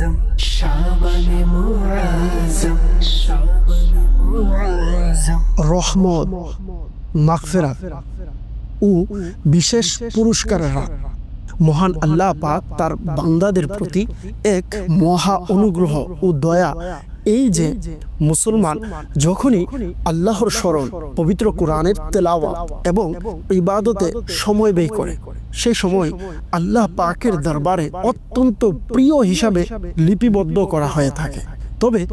মুআজ্জম শাবানে মুআজ্জম শাবানে মুআজ্জম রহমত মাগফিরাত। ও বিশেষ পুরস্কারের রাত মহান আল্লাহ পাক তার বান্দাদের প্রতি এক মহা অনুগ্রহ ও দয়া। এই যে মুসলমান, যখনই আল্লাহর স্মরণ, পবিত্র কোরআনের তেলাওয়া এবং ইবাদতে সময় ব্যয় করে, সেই সময় আল্লাহ পাকের দরবারে অত্যন্ত প্রিয় হিসাবে লিপিবদ্ধ করা হয়ে থাকে। তবে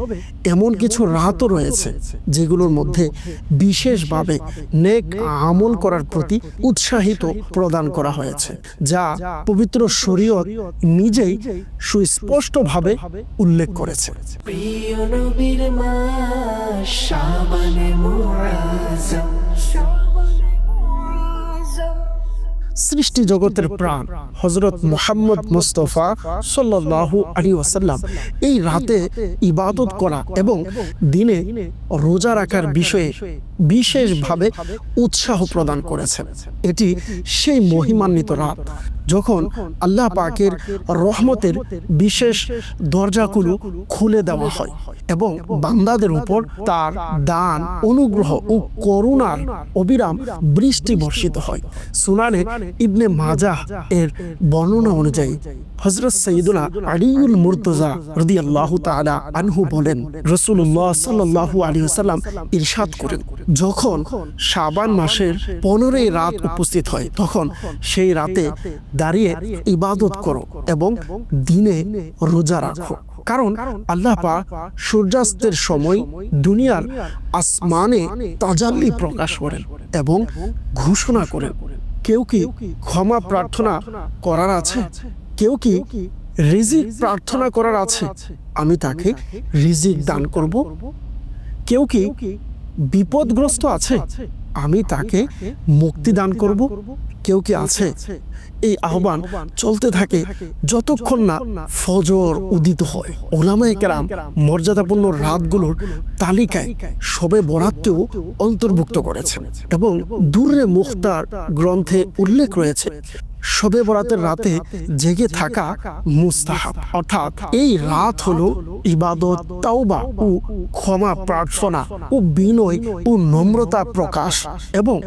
এমন কিছু রাতও রয়েছে যেগুলোর মধ্যে বিশেষভাবে নেক আমল করার প্রতি উৎসাহিত প্রদান করা হয়েছে যা পবিত্র শরীয়ত নিজেই সুস্পষ্টভাবে উল্লেখ করেছে। প্রিয় সৃষ্টি জগতের প্রাণ হজরত মোহাম্মদ মুস্তফা সাল্লাল্লাহু আলী ওয়াসাল্লাম। এই রাতে ইবাদত করা এবং দিনে রোজা রাখার বিষয়ে বিশেষভাবে উৎসাহ প্রদান করেছেন। এটি সেই মহিমান্বিত রাত যখন আল্লাহ পাকের রহমতের বিশেষ দরজাগুলো খুলে দেওয়া হয় এবং বান্দাদের উপর তার দান, অনুগ্রহ ও করুণার অবিরাম বৃষ্টি বর্ষিত হয়। সুনানে ইবনে মাজাহ এর বর্ণনা অনুযায়ী হজরত সঈদুল্লাহ আলিউল মুর্তজা রদি আল্লাহ তালা আনহু বলেন রসুল্লাহ সাল্লাহ আলী সাল্লাম ইরশাদ করেন। যখন শাবান মাসের পনেরোই রাত উপস্থিত হয়, তখন সেই রাতে দাঁড়িয়ে ইবাদত করো এবং দিনে রোজা রাখো। কারণ আল্লাহ পাক সূর্যাস্তের সময় দুনিয়ার আসমানে তাজাল্লি প্রকাশ করেন এবং ঘোষণা করেন, কেউ কি ক্ষমা প্রার্থনা করার আছে? কেউ কি রিজিক প্রার্থনা করার আছে? আমি তাকে রিজিক দান করব? কেউ কি বিপদগ্রস্ত আছে। আমি তাকে মুক্তি দান করব। কেউ কি আছে? এই আহ্বান চলতে থাকে। যতক্ষণ না ফজর উদিত হয়। ওলামায়ে কেরাম মর্যাদাপূর্ণ রাতগুলোর তালিকায় সবে বরাতকেও অন্তর্ভুক্ত করেছেন। এবং দূরে মুখতার গ্রন্থে উল্লেখ রয়েছে। শবে বরাতের রাতে জেগে থাকা মুস্তাহাব। অর্থাৎ এই রাত হলো ইবাদত তাওবা ও ক্ষমা প্রার্থনা ও বিনয় ও নম্রতা প্রকাশ এবং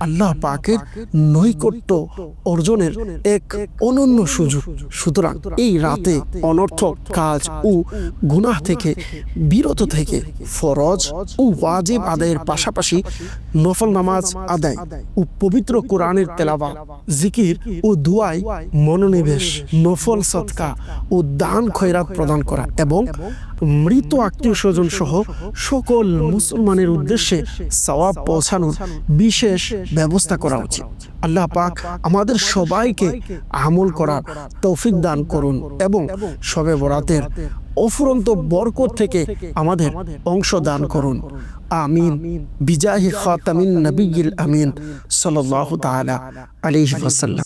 আল্লাহ পাকের নৈকট্য অর্জনের এক অনন্য সুযোগ। সুতরাং এই রাতে অনর্থক কাজ ও গুনাহ থেকে বিরত থেকে ফরজ ও ওয়াজিব আদায়ের পাশাপাশি নফল নামাজ আদায় ও পবিত্র কোরআনের তেলাবা জিকির ও দুয়াই মনোনিবেশ, নফল সৎকা ও দান খয়রাত প্রদান করা এবং মৃত আত্মীয় স্বজন সহ সকল মুসলমানের উদ্দেশ্যে সওয়াব পৌঁছানোর বিশেষ ব্যবস্থা করা উচিত। আল্লাহ পাক আমাদের সবাইকে আমল করার তৌফিক দান করুন এবং সবে বরাতের অফুরন্ত বরকত থেকে আমাদের অংশ দান করুন। আমিন। বিজাহি খাতামিন নবিয়িল আমিন সাল্লাহ তালা আলাইহি ওয়াসাল্লাম।